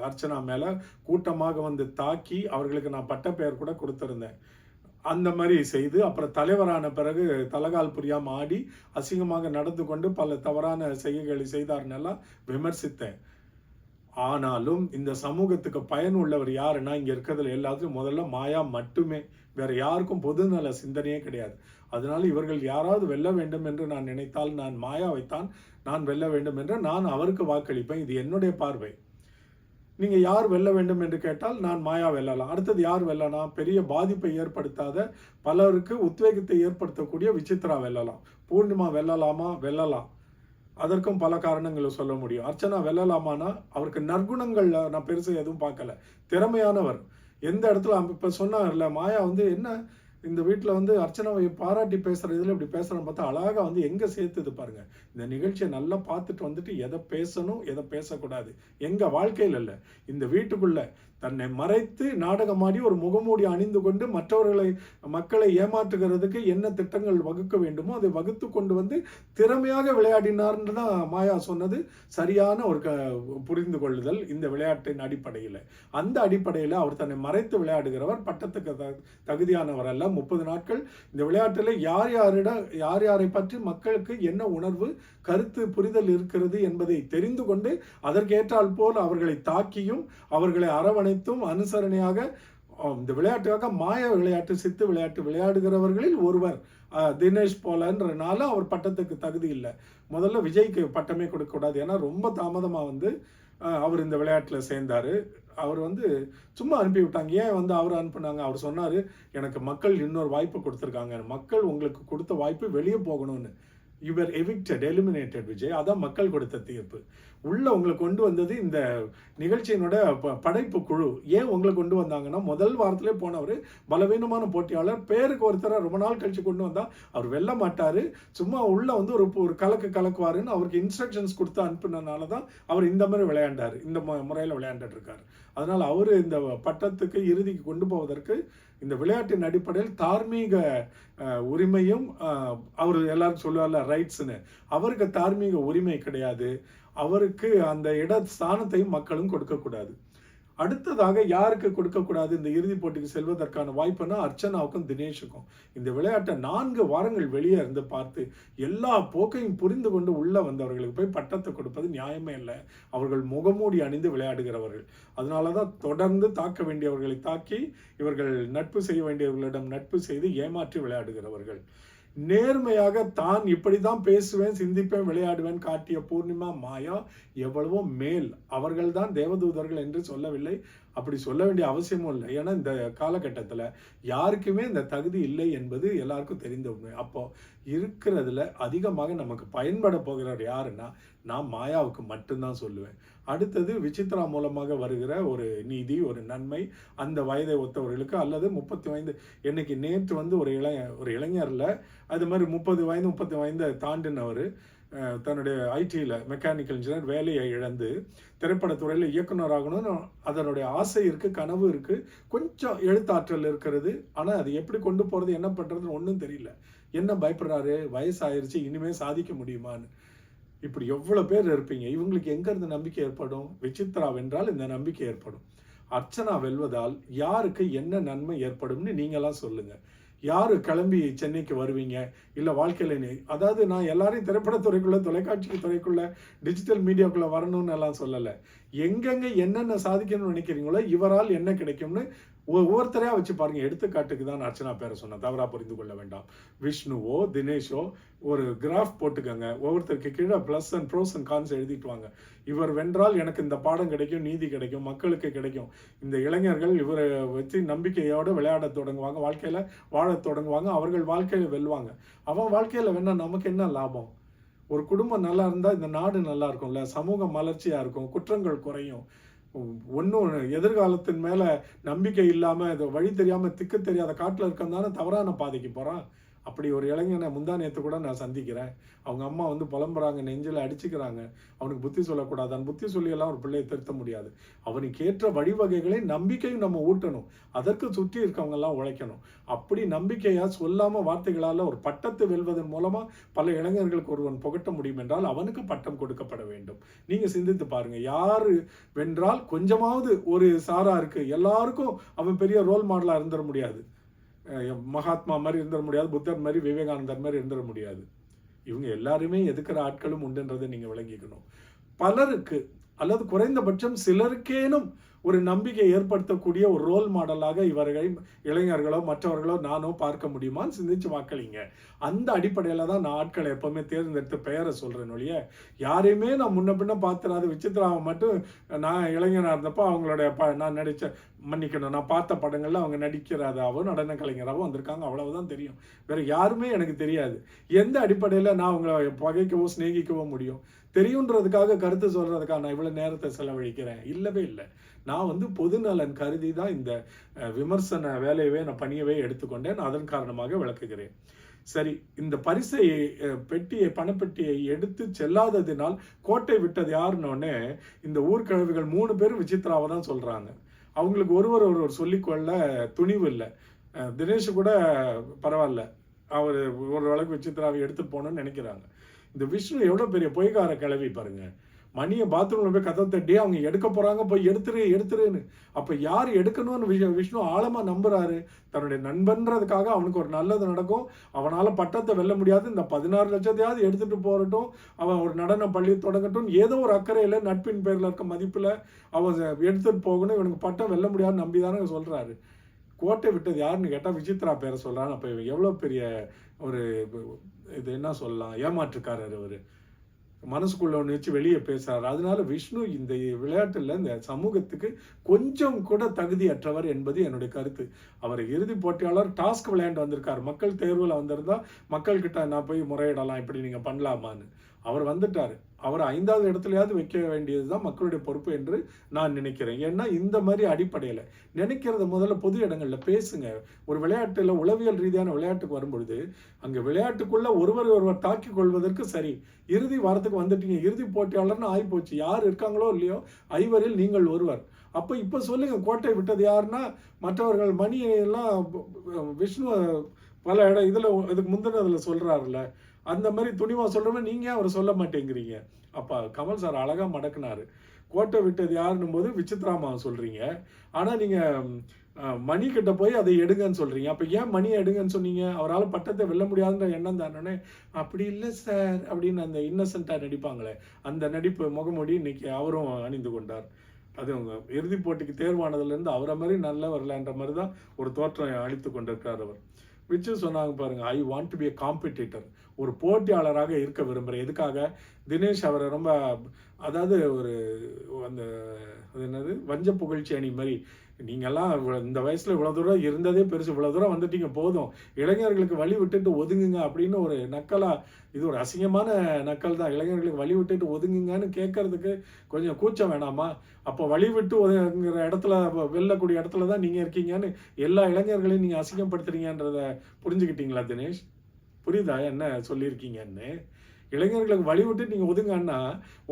அர்ச்சனா மேலே கூட்டமாக வந்து தாக்கி அவர்களுக்கு நான் பட்ட பெயர் கூட கொடுத்துருந்தேன். அந்த மாதிரி செய்து அப்புறம் தலைவரான பிறகு தலகால் புரியாமல் ஆடி அசிங்கமாக நடந்து கொண்டு பல தவறான செய்கைகளை செய்தார்னெல்லாம் விமர்சித்தேன். ஆனாலும் இந்த சமூகத்துக்கு பயன் உள்ளவர் யாருன்னா இங்கே இருக்கிறதுல எல்லாத்துக்கும் முதல்ல மாயா மட்டுமே. வேற யாருக்கும் பொதுநல சிந்தனையே கிடையாது. அதனால இவர்கள் யாராவது வெல்ல வேண்டும் என்று நான் நினைத்தால் நான் மாயாவைத்தான் நான் வெல்ல வேண்டும் என்று நான் அவருக்கு வாக்களிப்பேன். இது என்னுடைய பார்வை. நீங்கள் யார் வெல்ல வேண்டும் என்று கேட்டால் நான் மாயா வெல்லலாம் அடுத்தது யார் வெல்லலாம் பெரிய பாதிப்பை ஏற்படுத்தாத பலருக்கு உத்வேகத்தை ஏற்படுத்தக்கூடிய விசித்ரா வெல்லலாம் பூர்ணிமா வெல்லலாமா? வெல்லலாம் அதற்கும் பல காரணங்களை சொல்ல முடியும். அர்ச்சனா வெல்லலாமானா? அவருக்கு நற்குணங்களில் நான் பெருசாக எதுவும் பார்க்கல. திறமையானவர். எந்த இடத்துல இப்போ சொன்னார்ல மாயா வந்து என்ன இந்த வீட்டுல வந்து அர்ச்சனாவை பாராட்டி பேசுற இதுல இப்படி பேசுறேன்னு பார்த்தா அழகா வந்து எங்க சேர்த்துது பாருங்க. இந்த நிகழ்ச்சியை நல்லா பார்த்துட்டு வந்துட்டு எதை பேசணும் எதை பேசக்கூடாது. எங்க வாழ்க்கையில் இல்லை. இந்த வீட்டுக்குள்ள தன்னை மறைத்து நாடகமாடி ஒரு முகமூடி அணிந்து கொண்டு மற்றவர்களை மக்களை ஏமாற்றுகிறதுக்கு என்ன திட்டங்கள் வகுக்க வேண்டுமோ அதை வகுத்து கொண்டு வந்து திறமையாக விளையாடினார்னு தான் மாயா சொன்னது. சரியான ஒரு க புரிந்து கொள்ளுதல் இந்த விளையாட்டின் அடிப்படையில். அந்த அடிப்படையில் அவர் தன்னை மறைத்து விளையாடுகிறவர் பட்டத்துக்கு த- தகுதியானவர் அல்ல முப்பது நாட்கள் இந்த விளையாட்டில் யார் யாரிடம் யார் யாரை பற்றி மக்களுக்கு என்ன உணர்வு கருத்து புரிதல் இருக்கிறது என்பதை தெரிந்து கொண்டு அதற்கேற்றால் போல் அவர்களை தாக்கியும் அவர்களை அனைத்தும் அனுசரணையாக இந்த விளையாட்டுக்காக மாய விளையாட்டு சித்து விளையாட்டு விளையாடுகிறவர்களில் ஒருவர் தினேஷ் போலன்றனால அவர் பட்டத்துக்கு தகுதி இல்லை. முதல்ல விஜய்க்கு பட்டமே கொடுக்கக்கூடாது ஏன்னா ரொம்ப தாமதமாக வந்து அவர் இந்த விளையாட்டில் சேர்ந்தார். அவர் வந்து சும்மா அனுப்பி விட்டாங்க. ஏன் வந்து அவர் அனுப்புனாங்க? அவர் சொன்னார் எனக்கு மக்கள் இன்னொரு வாய்ப்பு கொடுத்துருக்காங்க. மக்கள் உங்களுக்கு கொடுத்த வாய்ப்பு வெளியே போகணும்னு. யுவர் எவிக்டட் எலிமினேட்டட் விஜய் அதான் மக்கள் கொடுத்த தீர்ப்பு. உள்ள உங்களை கொண்டு வந்தது இந்த நிகழ்ச்சியினோட ப- படைப்பு குழு. ஏன் உங்களை கொண்டு வந்தாங்கன்னா முதல் வாரத்திலே போனவர் பலவீனமான போட்டியாளர். பேருக்கு ஒருத்தரை ரொம்ப நாள் கழிச்சு கொண்டு வந்தால் அவர் வெல்ல மாட்டார். சும்மா உள்ள வந்து ஒரு ஒரு கலக்கு கலக்குவாருன்னு அவருக்கு இன்ஸ்ட்ரக்ஷன்ஸ் கொடுத்து அனுப்பினதுனால தான் அவர் இந்த மாதிரி விளையாண்டார். இந்த மு- முறையில் விளையாண்டுட்டு இருக்கார். அதனால் அவர் இந்த பட்டத்துக்கு இறுதிக்கு கொண்டு போவதற்கு இந்த விளையாட்டின் அடிப்படையில் தார்மீக உரிமையும் அவர் எல்லாரும் சொல்லுவார்ல ரைட்ஸ்னு அவருக்கு தார்மீக உரிமை கிடையாது. அவருக்கு அந்த இட ஸ்தானத்தையும் மக்களும் கொடுக்கக்கூடாது. அடுத்ததாக யாருக்கு கொடுக்கக்கூடாது இந்த இறுதிப் போட்டிக்கு செல்வதற்கான வாய்ப்புனா அர்ச்சனாவுக்கும் தினேஷுக்கும். இந்த விளையாட்டை நான்கு வாரங்கள் வெளியே இருந்து பார்த்து எல்லா போக்கையும் புரிந்து கொண்டு உள்ளே வந்தவர்களுக்கு போய் பட்டத்தை கொடுப்பது நியாயமே இல்லை. அவர்கள் முகமூடி அணிந்து விளையாடுகிறவர்கள். அதனால தான் தொடர்ந்து தாக்க வேண்டியவர்களை தாக்கி இவர்கள் நட்பு செய்ய வேண்டியவர்களிடம் நட்பு செய்து ஏமாற்றி விளையாடுகிறவர்கள். நேர்மையாக தான் இப்படிதான் பேசுவேன் சிந்திப்பேன் விளையாடுவேன் காட்டிய பூர்ணிமா மாயா எவ்வளவோ மேல். அவர்கள்தான் தேவதூதர்கள் என்று சொல்லவில்லை. அப்படி சொல்ல வேண்டிய அவசியமும் இல்லை. ஏன்னா இந்த காலகட்டத்தில் யாருக்குமே இந்த தகுதி இல்லை என்பது எல்லாருக்கும் தெரிந்த உண்மை. அப்போது இருக்கிறதுல அதிகமாக நமக்கு பயன்பட போகிறவர் யாருன்னா நான் மாயாவுக்கு மட்டும்தான் சொல்லுவேன். அடுத்தது விசித்ரா மூலமாக வருகிற ஒரு நீதி ஒரு நன்மை அந்த வயதை ஒத்தவர்களுக்கு அல்லது முப்பத்தி வயது இன்னைக்கு நேற்று வந்து ஒரு இளைய ஒரு இளைஞரில் அது மாதிரி முப்பது வயது முப்பத்தி வயதை தாண்டினவர் தன்னுடைய ஐடியில் மெக்கானிக்கல் இன்ஜினியர் வேலையை இழந்து திரைப்படத்துறையில் இயக்குனர் ஆகணும்னு அதனுடைய ஆசை இருக்குது கனவு இருக்குது கொஞ்சம் எழுத்தாற்றல் இருக்கிறது. ஆனால் அது எப்படி கொண்டு போகிறது என்ன பண்ணுறதுன்னு ஒன்றும் தெரியல. என்ன பயப்படுறாரு? வயசாயிருச்சு இனிமேல் சாதிக்க முடியுமான்னு. இப்படி எவ்வளோ பேர் இருப்பீங்க. இவங்களுக்கு எங்கேருந்து நம்பிக்கை ஏற்படும்? விசித்ரா வென்றால் இந்த நம்பிக்கை ஏற்படும். அர்ச்சனா வெல்வதால் யாருக்கு என்ன நன்மை ஏற்படும்னு நீங்களாம் சொல்லுங்கள் யார் கிளம்பி சென்னைக்கு வருவீங்க? இல்லை வாழ்க்கையில் நீ- அதாவது நான் எல்லாரையும் திரைப்படத்துறைக்குள்ள தொலைக்காட்சி துறைக்குள்ள டிஜிட்டல் மீடியாக்குள்ளே வரணும்னு எல்லாம் சொல்லலை. எங்கெங்க என்னென்ன சாதிக்கணும்னு நினைக்கிறீங்களோ இவரால் என்ன கிடைக்கும்னு ஒவ்வொருத்தரையா வச்சு பாருங்க. எடுத்துக்காட்டுக்கு தான் அர்ச்சனா பேரை சொன்னேன். தவறா புரிந்து கொள்ள வேண்டாம். விஷ்ணுவோ தினேஷோ ஒரு கிராஃப் போட்டுக்கோங்க. ஒவ்வொருத்தருக்கு கீழே plus and pros and cons எழுதிட்டு வாங்க. இவர் வென்றால் எனக்கு இந்த பாடம் கிடைக்கும் நீதி கிடைக்கும் மக்களுக்கு கிடைக்கும். இந்த இளைஞர்கள் இவரை வச்சு நம்பிக்கையோடு விளையாட தொடங்குவாங்க. வாழ்க்கையில வாழத் தொடங்குவாங்க. அவர்கள் வாழ்க்கையில வெல்வாங்க. அவன் வாழ்க்கையில வேணா நமக்கு என்ன லாபம்? ஒரு குடும்பம் நல்லா இருந்தா இந்த நாடு நல்லா இருக்கும்ல. சமூகம் மலர்ச்சியா இருக்கும். குற்றங்கள் குறையும். ஒன்றும் எதிர்காலத்தின் மேலே நம்பிக்கை இல்லாமல் இது வழி தெரியாமல் திக்கு தெரியாத காட்டில் இருக்கன்தானே தவறான பாதைக்கு போகிறான் அப்படி ஒரு இளைஞனை முந்தானியத்தை கூட நான் சந்திக்கிறேன். அவங்க அம்மா வந்து புலம்புறாங்க நெஞ்சில் அடிச்சுக்கிறாங்க. அவனுக்கு புத்தி சொல்லக்கூடாதான் புத்தி சொல்லியெல்லாம் ஒரு பிள்ளையை திருத்த முடியாது. அவனுக்கு ஏற்ற வழிவகைகளை நம்பிக்கையும் நம்ம ஊட்டணும். அதற்கு சுற்றி இருக்கவங்கெல்லாம் உழைக்கணும். அப்படி நம்பிக்கையாக சொல்லாமல் வார்த்தைகளால் ஒரு பட்டத்தை வெல்வதன் மூலமாக பல இளைஞர்களுக்கு ஒருவன் புகட்ட முடியும் என்றால் அவனுக்கு பட்டம் கொடுக்கப்பட வேண்டும். நீங்கள் சிந்தித்து பாருங்கள் யார் வென்றால் கொஞ்சமாவது ஒரு சாராக இருக்குது எல்லாருக்கும் அவன் பெரிய ரோல் மாடலாக இருந்துட முடியாது. மகாத்மா மாதிரி இருந்துட முடியாது புத்தர் மாதிரி விவேகானந்தர் மாதிரி இருந்துட முடியாது. இவங்க எல்லாருமே எதுக்கிற ஆட்களும் உண்டுன்றதை நீங்கள் விளங்கிக்கணும். பலருக்கு அல்லது குறைந்தபட்சம் சிலருக்கேனும் ஒரு நம்பிக்கை ஏற்படுத்தக்கூடிய ஒரு ரோல் மாடலாக இவர்களை இளைஞர்களோ மற்றவர்களோ நானோ பார்க்க முடியுமான்னு சிந்திச்சு வாக்களிங்க அந்த அடிப்படையில் தான் நான் ஆட்களை எப்பவுமே தேர்ந்தெடுத்து பெயரை சொல்கிறேன் ஒழிய யாரையுமே நான் முன்ன பின்ன பார்த்துறாது விசித்ராவை மட்டும் நான் இளைஞனாக இருந்தப்போ அவங்களுடைய ப நான் நடித்த மன்னிக்கணும். நான் பார்த்த படங்களில் அவங்க நடிக்கிறதாவோ நடன கலைஞராகவும் வந்திருக்காங்க. அவ்வளவுதான் தெரியும். வேற யாருமே எனக்கு தெரியாது. எந்த அடிப்படையில் நான் அவங்கள பகைக்கவோ சிநேகிக்கவோ முடியும்? தெரியுன்றதுக்காக கருத்து சொல்கிறதுக்காக நான் இவ்வளோ நேரத்தை செலவழிக்கிறேன். இல்லவே இல்லை. நான் வந்து பொதுநலன் கருதி தான் இந்த விமர்சன வேலையவே நான் பணியவே எடுத்துக்கொண்டேன். அதன் காரணமாக விளக்குகிறேன். சரி இந்த பரிசை பெட்டியை பணப்பெட்டியை எடுத்து செல்லாததினால் கோட்டை விட்டது யாருன்னொடனே இந்த ஊர்க்கிழவிகள் மூணு பேரும் விசித்ராவை தான் சொல்கிறாங்க அவங்களுக்கு ஒருவர் ஒருவர் சொல்லிக்கொள்ள துணிவு இல்லை. தினேஷ் கூட பரவாயில்ல. அவர் ஒரு அளவுக்கு விசித்ராவை எடுத்து போகணும்னு நினைக்கிறாங்க. இந்த விஷ்ணு எவ்வளோ பெரிய பொய்கார கிளவி பாருங்கள் மணியை பாத்ரூம்ல போய் கதை தட்டி அவங்க எடுக்க போறாங்க போய் எடுத்துரு எடுத்துருன்னு. அப்ப யார் எடுக்கணும்னு விஷ- விஷ்ணு ஆழமா நம்புறாரு. தன்னுடைய நண்பன்றதுக்காக அவனுக்கு ஒரு நல்லது நடக்கும். அவனால பட்டத்தை வெல்ல முடியாது. இந்த பதினாறு லட்சத்தையாவது எடுத்துட்டு போறட்டும். அவன் ஒரு நடன பள்ளி தொடங்கட்டும். ஏதோ ஒரு அக்கறையில நட்பின் பேர்ல இருக்க மதிப்புல அவன் எடுத்துட்டு போகணும். இவனுக்கு பட்டம் வெல்ல முடியாதுன்னு நம்பிதானே சொல்றாரு. கோட்டை விட்டது யாருன்னு கேட்டால் விசித்ரா பேரை சொல்கிறான் அப்போ இவன் எவ்வளோ பெரிய ஒரு இது என்ன சொல்லலாம்? ஏமாற்றுக்காரர் அவர் மனசுக்குள்ள ஒன்று வச்சு வெளியே பேசுகிறார் அதனால விஷ்ணு இந்த விளையாட்டில் இந்த சமூகத்துக்கு கொஞ்சம் கூட தகுதியற்றவர் என்பது என்னுடைய கருத்து. அவர் இறுதி போட்டியாளர் டாஸ்க் விளையாண்டு வந்திருக்கார். மக்கள் தேர்வில் வந்திருந்தா மக்கள்கிட்ட நான் போய் முறையிடலாம் இப்படி நீங்கள் பண்ணலாமான்னு. அவர் வந்துட்டார். அவர் ஐந்தாவது இடத்துலையாவது வைக்க வேண்டியது தான் மக்களுடைய பொறுப்பு என்று நான் நினைக்கிறேன். ஏன்னா இந்த மாதிரி அடிப்படையில் நினைக்கிறத முதல்ல பொது இடங்களில் பேசுங்க. ஒரு விளையாட்டில் உளவியல் ரீதியான விளையாட்டுக்கு வரும்பொழுது அங்கே விளையாட்டுக்குள்ளே ஒருவர் ஒருவர் தாக்கிக் கொள்வதற்கு சரி இறுதி வாரத்துக்கு வந்துட்டீங்க இறுதி போட்டியாளர்னு ஆகிப்போச்சு. யார் இருக்காங்களோ இல்லையோ ஐவரில் நீங்கள் ஒருவர். அப்போ இப்போ சொல்லுங்க கோட்டை விட்டது யாருன்னா மற்றவர்கள் மணியெல்லாம் விஷ்ணு பல இடம் இதில் இதுக்கு முந்தினதில் சொல்கிறாருல்ல அந்த மாதிரி துணிவாக சொல்கிறவன் நீங்கள் அவர் சொல்ல மாட்டேங்கிறீங்க? அப்போ கமல் சார் அழகாக மடக்குனார். கோட்டை விட்டது யாருன்னும் போது விசித்ராமா சொல்கிறீங்க ஆனால் நீங்கள் மணி கிட்ட போய் அதை எடுங்கன்னு சொல்கிறீங்க அப்போ ஏன் மணி எடுங்கன்னு சொன்னீங்க? அவரால் பட்டத்தை வெல்ல முடியாதுன்ற எண்ணம் தானே அப்படி இல்லை சார் அப்படின்னு அந்த இன்னசென்ட்டாக நடிப்பாங்களே அந்த நடிப்பு முகமூடி இன்னைக்கு அவரும் அணிந்து கொண்டார். அது அவங்க இறுதிப் போட்டிக்கு தேர்வானதுலேருந்து அவரை மாதிரி நல்லவர்லன்ற மாதிரி தான் ஒரு தோற்றம் அளித்து கொண்டிருக்கார் அவர். விச்சு சொன்னாங்க பாருங்க I want to be a competitor ஒரு போட்டியாளராக இருக்க விரும்புகிறேன் எதுக்காக? தினேஷ் அவரை ரொம்ப அதாவது ஒரு அந்த அது என்னது? வஞ்ச புகழ்ச்சி அணி மாதிரி. நீங்கள்லாம் இந்த வயசில் இவ்வளோ தூரம் இருந்ததே பெருசு. இவ்வளோ தூரம் வந்துட்டீங்க போதும். இளைஞர்களுக்கு வழி விட்டுட்டு ஒதுங்குங்க அப்படின்னு ஒரு நக்கலாக இது ஒரு அசிங்கமான நக்கல் தான். இளைஞர்களுக்கு வழி விட்டுட்டு ஒதுங்குங்கன்னு கேட்கறதுக்கு கொஞ்சம் கூச்சம் வேணாமா? அப்போ வழி விட்டு ஒதுங்குற இடத்துல வெல்லக்கூடிய இடத்துல தான் நீங்கள் இருக்கீங்கன்னு எல்லா இளைஞர்களையும் நீங்கள் அசிங்கப்படுத்துறீங்கன்றத புரிஞ்சுக்கிட்டீங்களா தினேஷ்? புரியுதா? என்ன சொல்லியிருக்கீங்கன்னு. இளைஞர்களுக்கு வழிவிட்டு நீங்கள் ஒதுங்கன்னா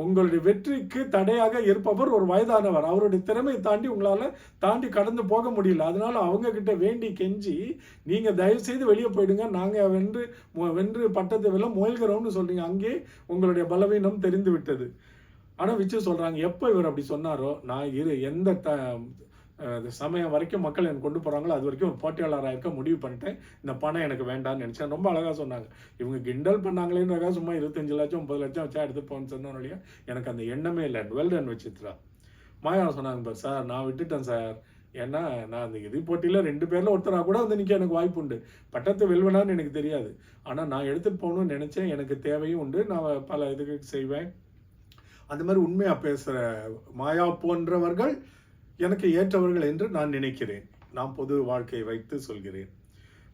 உங்களுடைய வெற்றிக்கு தடையாக இருப்பவர் ஒரு வயதானவர். அவருடைய திறமையை தாண்டி உங்களால் தாண்டி கடந்து போக முடியல. அதனால அவங்கக்கிட்ட வேண்டி கெஞ்சி நீங்கள் தயவு செய்து வெளியே போயிடுங்க. நாங்கள் வென்று வென்று பட்டத்தை வெல்ல முயல்கிறோம்னு சொல்கிறீங்க அங்கே உங்களுடைய பலவீனம் தெரிந்து விட்டது ஆனால் விச்சு சொல்கிறாங்க எப்போ இவர் அப்படி சொன்னாரோ நான் இரு எந்த த சமயம் வரைக்கும் மக்கள் எனக்கு கொண்டு போகிறாங்களோ அது வரைக்கும் ஒரு போட்டியாளராக இருக்க முடிவு பண்ணிட்டேன். இந்த பணம் எனக்கு வேண்டாம்னு நினச்சேன். ரொம்ப அழகாக சொன்னாங்க. இவங்க கிண்டல் பண்ணாங்களேன்றக்கா சும்மா இருபத்தஞ்சு லட்சம் முப்பது லட்சம் வச்சா எடுத்து போன்னு சொன்னோம் இல்லையா எனக்கு அந்த எண்ணமே இல்லை. வெல்டன் டன் மாயா சொன்னாங்க பார் சார் நான் விட்டுட்டேன் சார். ஏன்னா நான் அந்த இது போட்டியில் ரெண்டு பேரில் ஒருத்தராக கூட வந்து நிற்க எனக்கு வாய்ப்பு உண்டு. பட்டத்தை வெல்வனான்னு எனக்கு தெரியாது. ஆனால் நான் எடுத்துகிட்டு போகணும்னு நினச்சேன். எனக்கு தேவையும் உண்டு. நான் பல இதுக்கு செய்வேன். அந்த மாதிரி உண்மையாக பேசுகிற மாயா போன்றவர்கள் எனக்கு ஏற்றவர்கள் என்று நான் நினைக்கிறேன். நான் பொது வாழ்க்கையை வைத்து சொல்கிறேன்.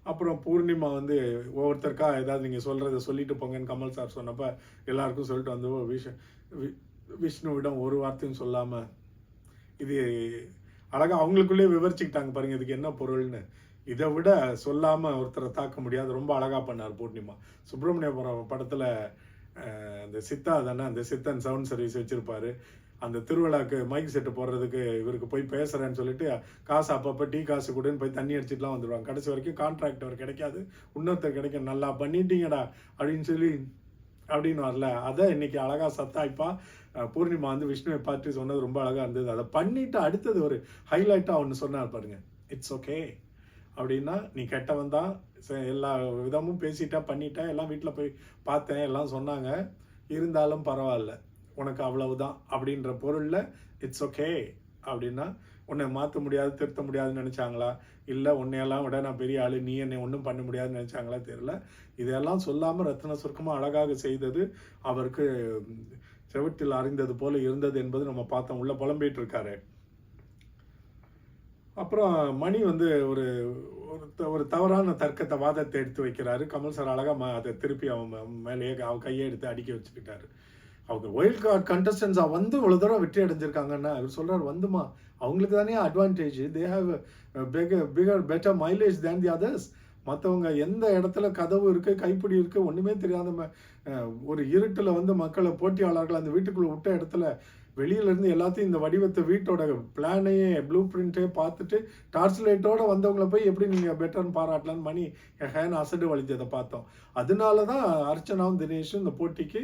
அப்புறம் பூர்ணிமா வந்து ஒவ்வொருத்தருக்கா ஏதாவது நீங்கள் சொல்கிறத சொல்லிட்டு போங்கன்னு கமல் சார் சொன்னப்போ எல்லாருக்கும் சொல்லிட்டு வந்து விஷ வி- விஷ்ணுவிடம் ஒரு வார்த்தையும் சொல்லாமல் இது அழகாக அவங்களுக்குள்ளே விவரிச்சுக்கிட்டாங்க பாருங்கள் இதுக்கு என்ன பொருள்னு. இதை விட சொல்லாமல் ஒருத்தரை தாக்க முடியாது. ரொம்ப அழகாக பண்ணார் பூர்ணிமா. சுப்பிரமணியபுரம் படத்தில் அந்த சித்தா தானே அந்த சித்தன் சவுண்ட் சர்வீஸ் வச்சுருப்பாரு. அந்த திருவிழாக்கு மைக் செட்டு போடுறதுக்கு இவருக்கு போய் பேசுறேன்னு சொல்லிட்டு காசு அப்பப்போ டீ காசு கொடுன்னு போய் தண்ணி அடிச்சிட்டுலாம் வந்துடுவாங்க கடைசி வரைக்கும் கான்ட்ராக்ட் அவர் கிடைக்காது. இன்னொருத்தர் கிடைக்கும் நல்லா பண்ணிட்டீங்கடா அப்படின்னு சொல்லி அப்படின்னு வரல அதை இன்னைக்கு அழகாக சத்தாய்ப்பா பூர்ணிமா வந்து விஷ்ணுவை பார்த்து சொன்னது ரொம்ப அழகாக இருந்தது. அதை பண்ணிட்டு அடுத்தது ஒரு ஹைலைட்டாக ஒன்று சொன்னார் பாருங்க. இட்ஸ் ஓகே அப்படின்னா நீ கெட்டவன் தான். எல்லா விதமும் பேசிட்டா பண்ணிட்டேன் எல்லாம் வீட்டில் போய் பார்த்தேன் எல்லாம் சொன்னாங்க. இருந்தாலும் பரவாயில்ல. உனக்கு அவ்வளவுதான் அப்படின்ற பொருளில் இட்ஸ் ஓகே அப்படின்னா உன்னை மாற்ற முடியாது திருத்த முடியாதுன்னு நினச்சாங்களா? இல்லை உன்னையெல்லாம் விட நான் பெரிய ஆளு நீ என்னை ஒன்றும் பண்ண முடியாதுன்னு நினச்சாங்களா? தெரியல. இதெல்லாம் சொல்லாமல் ரத்ன சுருக்கமாக அழகாக செய்தது அவருக்கு செவட்டில் அறிந்தது போல இருந்தது என்பது நம்ம பார்த்தோம். உள்ள புலம்பிகிட்டு இருக்காரு. அப்புறம் மணி வந்து ஒரு ஒரு த- ஒரு தவறான தர்க்கத்தை வாதத்தை எடுத்து வைக்கிறாரு. கமல் சார் அழகாக ம- அதை திருப்பி அவன் மேலேயே அவன் கையை எடுத்து அடிக்க வச்சுக்கிட்டாரு. அவங்க ஒயில்ட் கார்டு கண்டஸ்டன்ஸாக வந்து இவ்வளோ தூரம் வெற்றி அடைஞ்சிருக்காங்கன்னா அவர் சொல்கிறார் வந்துமா அவங்களுக்கு தானே advantage they have bigger bigger better mileage than the others மற்றவங்க எந்த இடத்துல கதவு இருக்குது கைப்பிடி இருக்குது ஒன்றுமே தெரியாத ஒரு இருட்டில் வந்து மக்களை போட்டியாளர்கள் அந்த வீட்டுக்குள்ளே விட்ட இடத்துல வெளியிலேருந்து எல்லாத்தையும் இந்த வடிவத்தை வீட்டோட பிளானையே ப்ளூ பிரிண்ட்டே பார்த்துட்டு டார்ச் லைட்டோட வந்தவங்கள போய் எப்படி நீங்கள் பெட்டர்னு பாராட்டலான்னு மணி ஹேன் அசடு வலிச்சதை பார்த்தோம். அதனால தான் அர்ச்சனாவும் தினேஷும் இந்த போட்டிக்கு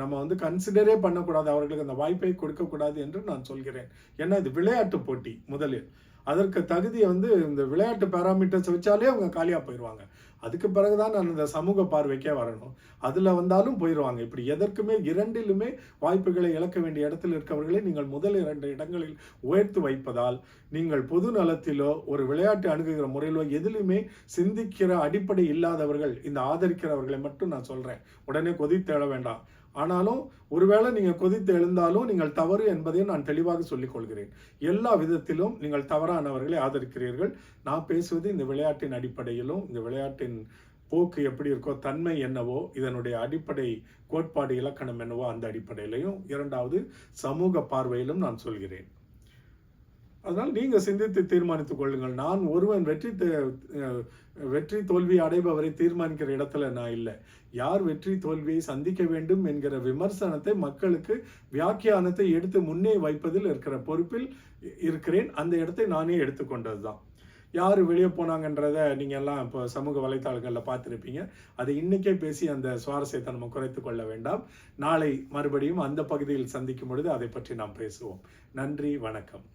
நம்ம வந்து கன்சிடரே பண்ணக்கூடாது. அவர்களுக்கு அந்த வாய்ப்பை கொடுக்கக்கூடாது என்று நான் சொல்கிறேன். ஏன்னா இது விளையாட்டு போட்டி முதலில். அதற்கு தகுதியை வந்து இந்த விளையாட்டு பேராமீட்டர்ஸ் வச்சாலே அவங்க காலியாக போயிடுவாங்க அதுக்கு பிறகுதான் நான் இந்த சமூக பார்வைக்கே வரணும். அதில் வந்தாலும் போயிடுவாங்க இப்படி எதற்குமே இரண்டிலுமே வாய்ப்புகளை இழக்க வேண்டிய இடத்தில் இருக்கவர்களை நீங்கள் முதல் இரண்டு இடங்களில் உயர்த்து வைப்பதால் நீங்கள் பொது நலத்திலோ ஒரு விளையாட்டு அணுகுகிற முறையிலோ எதிலுமே சிந்திக்கிற அடிப்படை இல்லாதவர்கள் இந்த ஆதரிக்கிறவர்களை மட்டும் நான் சொல்கிறேன் உடனே கொதித்தெழ வேண்டாம். ஆனாலும் ஒருவேளை நீங்கள் கொதித்து எழுந்தாலும் நீங்கள் தவறு என்பதையும் நான் தெளிவாக சொல்லிக்கொள்கிறேன். எல்லா விதத்திலும் நீங்கள் தவறானவர்களை ஆதரிக்கிறீர்கள். நான் பேசுவது இந்த விளையாட்டின் அடிப்படையிலும் இந்த விளையாட்டின் போக்கு எப்படி இருக்கோ தன்மை என்னவோ இதனுடைய அடிப்படை கோட்பாடு இலக்கணம் என்னவோ அந்த அடிப்படையிலையும் இரண்டாவது சமூக பார்வையிலும் நான் சொல்கிறேன். அதனால் நீங்கள் சிந்தித்து தீர்மானித்துக் கொள்ளுங்கள். நான் ஒருவன் வெற்றி வெற்றி தோல்வி அடைபவரை தீர்மானிக்கிற இடத்துல நான் இல்லை. யார் வெற்றி தோல்வியை சந்திக்க வேண்டும் என்கிற விமர்சனத்தை மக்களுக்கு வியாக்கியானத்தை எடுத்து முன்னே வைப்பதில் இருக்கிற பொறுப்பில் இருக்கிறேன். அந்த இடத்தை நானே எடுத்துக்கொண்டது தான். யார் வெளியே போனாங்கன்றத நீங்கள் எல்லாம் இப்போ சமூக வலைத்தளங்களில் பார்த்துருப்பீங்க. அதை இன்றைக்கே பேசி அந்த சுவாரஸ்யத்தை நம்ம குறைத்து கொள்ள வேண்டாம். நாளை மறுபடியும் அந்த பகுதியில் சந்திக்கும் பொழுது அதை பற்றி நாம் பேசுவோம். நன்றி வணக்கம்.